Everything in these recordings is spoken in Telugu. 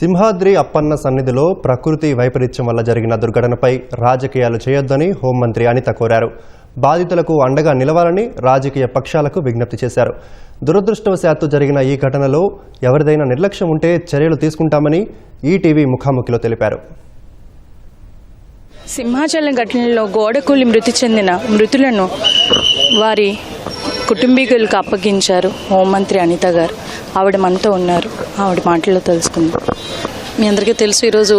సింహాద్రి అప్పన్న సన్నిధిలో ప్రకృతి వైపరీత్యం వల్ల జరిగిన దుర్ఘటనపై రాజకీయాలు చేయొద్దని హోంమంత్రి అనిత కోరారు. బాధితులకు అండగా నిలవాలని రాజకీయ పక్షాలకు విజ్ఞప్తి చేశారు. దురదృష్టవశాత్తు జరిగిన ఈ ఘటనలో ఎవరిదైనా నిర్లక్ష్యం ఉంటే చర్యలు తీసుకుంటామని ఈటీవీ ముఖాముఖిలో తెలిపారు. సింహాచలం ఘటనలో గోడకూలి మృతి చెందిన మృతులను వారి కుటుంబీకులకు అప్పగించారు హోంమంత్రి అనిత గారు. ఆవిడ మనతో ఉన్నారు. ఆవిడ మాటల్లో తెలుసుకుందాం. మీ అందరికీ తెలుసు ఈరోజు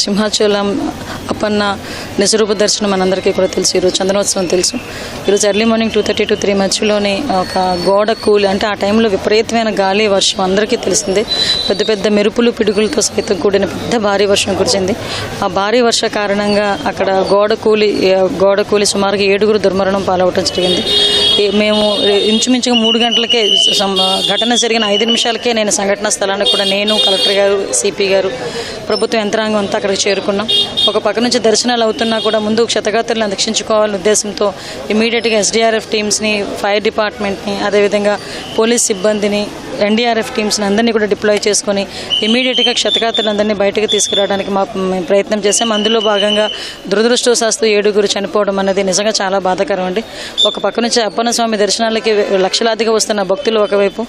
సింహాచలం అప్పన్న నిజరూప దర్శనం మనందరికీ కూడా తెలుసు ఈరోజు చంద్రోత్సవం తెలుసు. ఈరోజు early morning two thirty to three మధ్యలోనే ఒక గోడ కూలి అంటే ఆ టైంలో విపరీతమైన గాలి వర్షం అందరికీ తెలిసిందే. పెద్ద పెద్ద మెరుపులు పిడుగులతో సైతం కూడిన పెద్ద భారీ వర్షం కురిచింది ఆ భారీ వర్ష కారణంగా అక్కడ గోడ కూలి గోడ కూలి సుమారుగా ఏడుగురు దుర్మరణం పాలవటం జరిగింది. మేము ఇంచుమించుగా మూడు గంటలకే ఘటన జరిగిన ఐదు నిమిషాలకే నేను సంఘటన స్థలానికి కూడా నేను కలెక్టర్ గారు సిపి గారు ప్రభుత్వ యంత్రాంగం అంతా అక్కడికి చేరుకున్నాం. ఒక పక్క నుంచి దర్శనాలు అవుతున్నా కూడా ముందు క్షతగాత్రులను రక్షించుకోవాలనే ఉద్దేశంతో ఇమీడియట్గా ఎస్డీఆర్ఎఫ్ టీమ్స్ని ఫైర్ డిపార్ట్మెంట్ని అదేవిధంగా పోలీస్ సిబ్బందిని ఎన్డీఆర్ఎఫ్ టీమ్స్ని అందరినీ కూడా డిప్లాయ్ చేసుకొని ఇమీడియట్గా క్షతగాత్రులందరినీ బయటకు తీసుకురావడానికి మా ప్రయత్నం చేసాం అందులో భాగంగా దురదృష్టవశాస్తు ఏడుగురు చనిపోవడం అనేది నిజంగా చాలా బాధాకరం అండి. ఒక పక్క నుంచి అప్పన్న స్వామి దర్శనాలకి లక్షలాదిగా వస్తున్న భక్తులు ఒకవైపు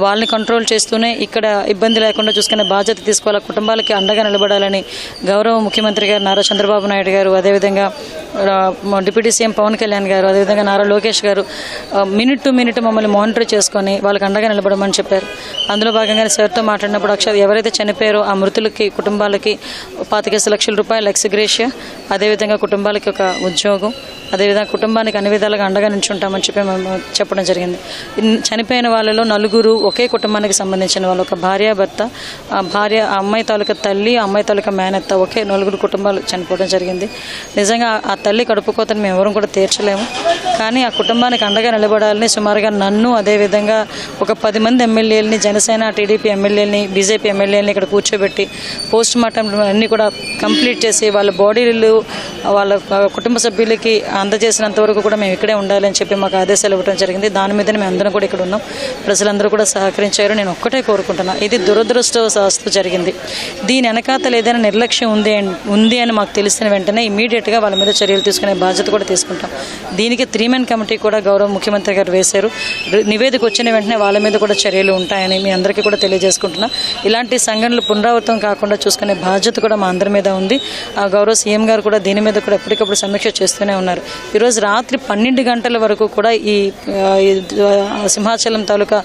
వాళ్ళని కంట్రోల్ చేస్తూనే ఇక్కడ ఇబ్బంది లేకుండా చూసుకునే బాధ్యత తీసుకోవాలి కుటుంబాలకి అండగా నిలబడాలని గౌరవ ముఖ్యమంత్రి గారు నారా చంద్రబాబు నాయుడు గారు అదేవిధంగా డిప్యూటీ సీఎం పవన్ కళ్యాణ్ గారు అదేవిధంగా నారా లోకేష్ గారు మినిట్ టు మినిట్ మమ్మల్ని మానిటర్ చేసుకొని వాళ్ళకి అండగా నిలబడమని చెప్పారు. అందులో భాగంగానే సార్తో మాట్లాడినప్పుడు అక్షర ఎవరైతే చనిపోయారో ఆ మృతులకి కుటుంబాలకి పాతికేసి లక్షల రూపాయల ఎక్స్గ్రేషియా అదేవిధంగా కుటుంబాలకి ఒక ఉద్యోగం అదేవిధంగా కుటుంబానికి అన్ని విధాలుగా అండగా నించుంటామని చెప్పి మేము చెప్పడం జరిగింది. చనిపోయిన వాళ్ళలో నలుగురు ఒకే కుటుంబానికి సంబంధించిన వాళ్ళు ఒక భార్య భర్త ఆ భార్య ఆ అమ్మాయి తాలూకా తల్లి ఆ అమ్మాయి తాలూకా మేనత్త ఒకే నలుగురు కుటుంబాలు చనిపోవడం జరిగింది. నిజంగా ఆ తల్లి కడుపుకోతని మేము ఎవరు కూడా తీర్చలేము. కానీ ఆ కుటుంబానికి అండగా నిలబడాలని సుమారుగా నన్ను అదేవిధంగా ఒక పది మంది ఎమ్మెల్యేలని జనసేన టీడీపీ ఎమ్మెల్యేలని బీజేపీ ఎమ్మెల్యేలని ఇక్కడ కూర్చోబెట్టి పోస్ట్ మార్టం అన్నీ కూడా కంప్లీట్ చేసి వాళ్ళ బాడీలు వాళ్ళ కుటుంబ సభ్యులకి అందజేసినంత వరకు కూడా మేము ఇక్కడే ఉండాలని చెప్పి మాకు ఆదేశాలు ఇవ్వడం జరిగింది. దాని మీదనే మేము అందరం కూడా ఇక్కడ ఉన్నాం. ప్రజలందరూ కూడా సహకరించారు. నేను ఒక్కటే కోరుకుంటున్నా. ఇది దురదృష్టవశాస్తు జరిగింది. దీని వెనకాతలు ఏదైనా నిర్లక్ష్యం ఉంది అని- ఉంది అని మాకు తెలిసిన వెంటనే ఇమీడియట్గా వాళ్ళ మీద చర్యలు తీసుకునే బాధ్యత కూడా తీసుకుంటాం. దీనికి త్రీ మెన్ కమిటీ కూడా గౌరవ ముఖ్యమంత్రి గారు వేశారు. నివేదిక వచ్చిన వెంటనే వాళ్ళ మీద కూడా చర్యలు ఉంటాయని మీ అందరికీ కూడా తెలియజేసుకుంటున్నా. ఇలాంటి సంఘటనలు పునరావృతం కాకుండా చూసుకునే బాధ్యత కూడా మా అందరి మీద ఉంది. ఆ గౌరవ సీఎం గారు కూడా దీని మీద కూడా ఎప్పటికప్పుడు సమీక్ష చేస్తూనే ఉన్నారు. ఈరోజు రాత్రి పన్నెండు గంటల వరకు కూడా ఈ సింహాచలం తాలూకా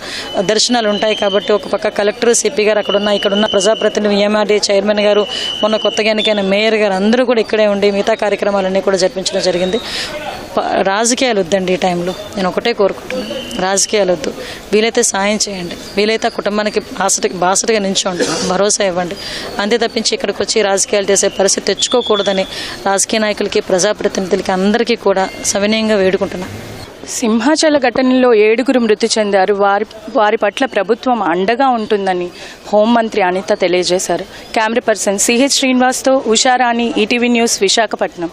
దర్శనాలు ఉంటాయి కాబట్టి ఒక పక్క కలెక్టర్ సిపి గారు అక్కడ ఉన్న ఇక్కడ ఉన్న ప్రజాప్రతినిధి ఎంఆర్డీ చైర్మన్ గారు మొన్న కొత్తగా ఎన్నికైన మేయర్ గారు అందరూ కూడా ఇక్కడే ఉండి మిగతా కార్యక్రమాలన్నీ కూడా జరిపించడం జరిగింది. రాజకీయాలు వద్దండి ఈ టైంలో. నేను ఒకటే కోరుకుంటున్నాను. రాజకీయాలు వద్దు. వీలైతే సాయం చేయండి. వీలైతే ఆ కుటుంబానికి బాసటకి బాసటగా నించోండి. భరోసా ఇవ్వండి. అంతే తప్పించి ఇక్కడికి వచ్చి రాజకీయాలు చేసే పరిస్థితి తెచ్చుకోకూడదని రాజకీయ నాయకులకి ప్రజాప్రతినిధులకి అందరికీ కూడా సవినయంగా వేడుకుంటున్నాను సింహాచల ఘటనలో ఏడుగురు మృతి చెందారు. వారి వారి పట్ల ప్రభుత్వం అండగా ఉంటుందని హోంమంత్రి అనిత తెలియజేశారు. కెమెరా పర్సన్ సిహెచ్ శ్రీనివాస్తో ఉషారాణి ఈటీవీ న్యూస్ విశాఖపట్నం.